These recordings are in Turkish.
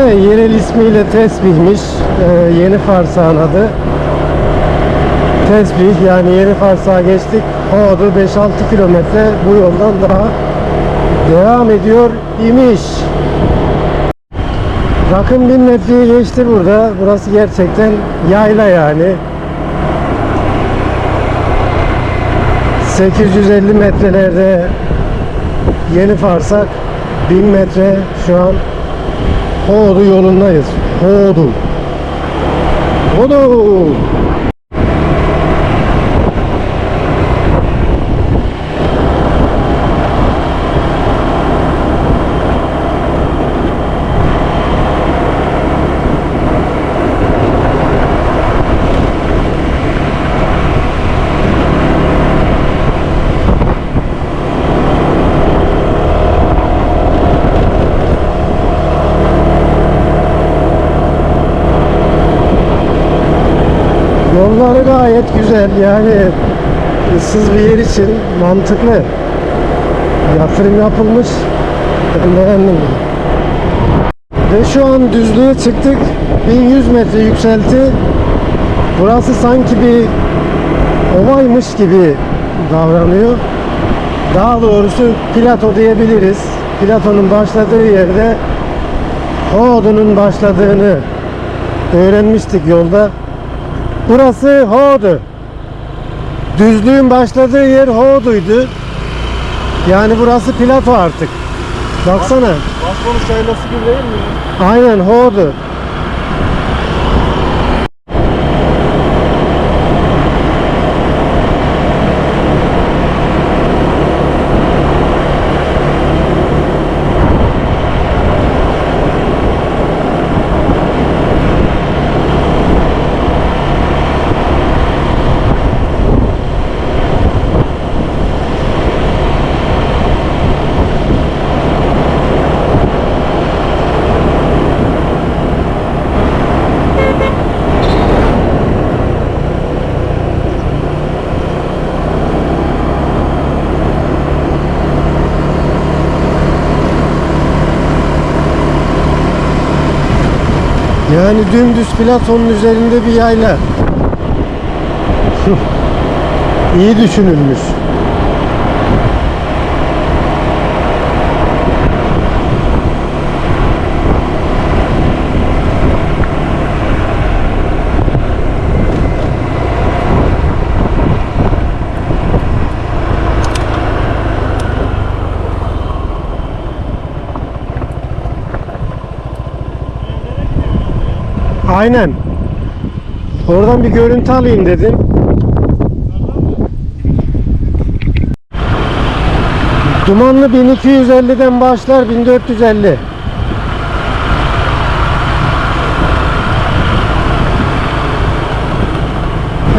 yerel ismiyle Tesbih'miş. Ee, yeni Farsağın adı. Tesbih yani yeni Farsak'a geçtik. Hoğdu 5-6 kilometre bu yoldan daha devam ediyor imiş. Rakım 1000 metreyi geçti burada. Burası gerçekten yayla yani. 850 metrelerde yeni Farsak 1000 metre şu an Hoğdu yolundayız. Hoğdu. Hoğdu. Yolları gayet güzel yani ıssız bir yer için mantıklı. Yatırım yapılmış. Ben beğendim. Ve şu an düzlüğe çıktık. 1100 metre yükselti. Burası sanki bir ovaymış gibi davranıyor. Daha doğrusu plato diyebiliriz. Platonun başladığı yerde Hoğdu'nun başladığını öğrenmiştik yolda. Burası Hoğdu. Düzlüğün başladığı yer Hoğdu'ydu. Yani burası plato artık. Baksana. Basmanız yaylası gibi değil mi? Aynen Hoğdu. Yani dümdüz platonun üzerinde bir yayla. İyi düşünülmüş. Aynen. Oradan bir görüntü alayım dedim. Dumanlı 1250'den başlar 1450.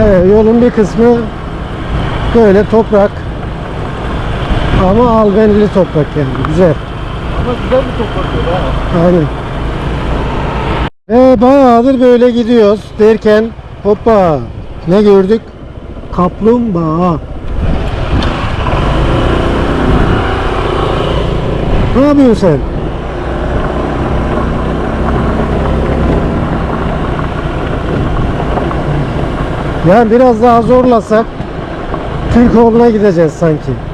Evet yolun bir kısmı böyle toprak. Ama albenili toprak yani güzel. Ama güzel bir toprak yolu ha. Aynen. Ve bayağıdır böyle gidiyoruz derken hoppa ne gördük? Kaplumbağa. Ne yapıyorsun sen? Yani biraz daha zorlasak Türkoğlu'na gideceğiz sanki.